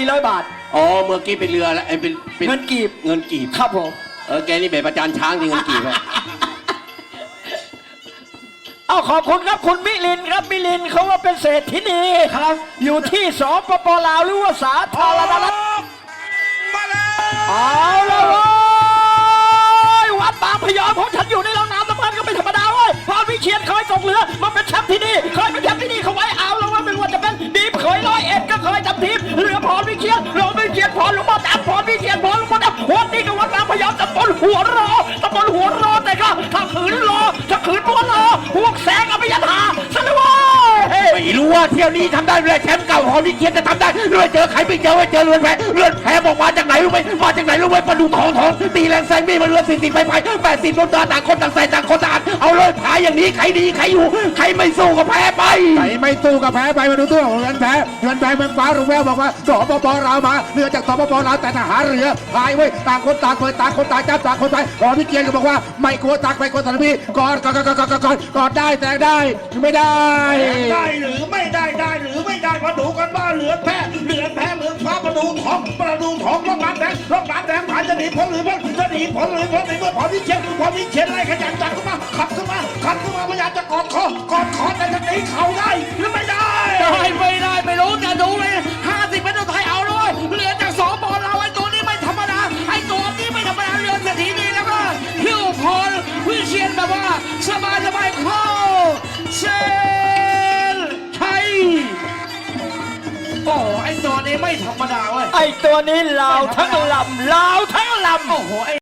400 บาท อ๋อเมื่อกี้เป็นเรือแล้วไอ้เป็นป็เงินกีบ เงินกีบครับผม เออแกนี่เป็นประจานช้างจริงเงินกีบอะเอาขอบคุณครับคุณมิลินครับมิลินเขาว่าเป็นเศรษฐินีครับ อยู่ที่สปปลาวหรือว่าสาธารณรัฐมาแล้วเอาละเว้ยวัดบางพยอมของฉันอยู่ในร่องน้ำน้ำมันก็ไม่ธรรมดาเว้ยพรวิเชียนเคยตกเรือมาเป็นแชมป์ที่นี่เคยเป็นแชมป์ที่นี่เขาไว้เอาแล้วว่าไม่ว่าจะเป็นดีมเคยร้อยเอ็ดก็เคยทำทีม หัวรอตำบลหัวรอแต่ก็ถ้าขืนรอถ้าขืนบัวรอพวกแสงอภิยธาสนเว้ยไม่รู้ว่าเที่ยวนี้ทำได้เรือแชมป์เก่าของนิเคียนจะทำได้เรือเจอใครไม่เจอไม่เจอเรือนแพเรือนแพบอกมาจา รู้ไหมมาจากไหนรู้ไหมประดูทองทองตีแรงแซงมีดมาเรือสี่สิบไปไปแปดสิบรถดาต่างคนต่างใส่ต่างคนต่างอัดเอาเลยขายอย่างนี้ใครดีใครอยู่ใครไม่สู้ก็แพ้ไปใครไม่สู้ก็แพ้ไปมาดูตัวของเงินแพ้เงินแพ้เมืองฟ้ารุ่งแววบอกว่าสปปลาวมาเรือจากสปปลาวแต่ทหารเรือพายไว้ยต่างคนต่างเปิดต่างคนต่างจับต่างคนไปพอพี่เกียรติก็บอกว่าไม่กลัวตักไม่กลัวสารพีกอดกอดกอดกอดกอดกอดกอดได้แต่ได้ไม่ได้ได้หรือไม่ได้ได้หรือไม่ได้มาดูกันว่าเหลือแพ้เหลือแพ้เมืองฟ้าประดูทองประดูำแดงผ่านจะหนีพ้นหรือพ้นหนีพ้นหรือพ้นในเมื่อพอวิเชียนพอวิเชียงไล่ขยัน นี้ไม่ธรรมดาเว้ย ไอตัวนี้ลาวทั้งลำลาวทั้งลำ โอ้โหไอ้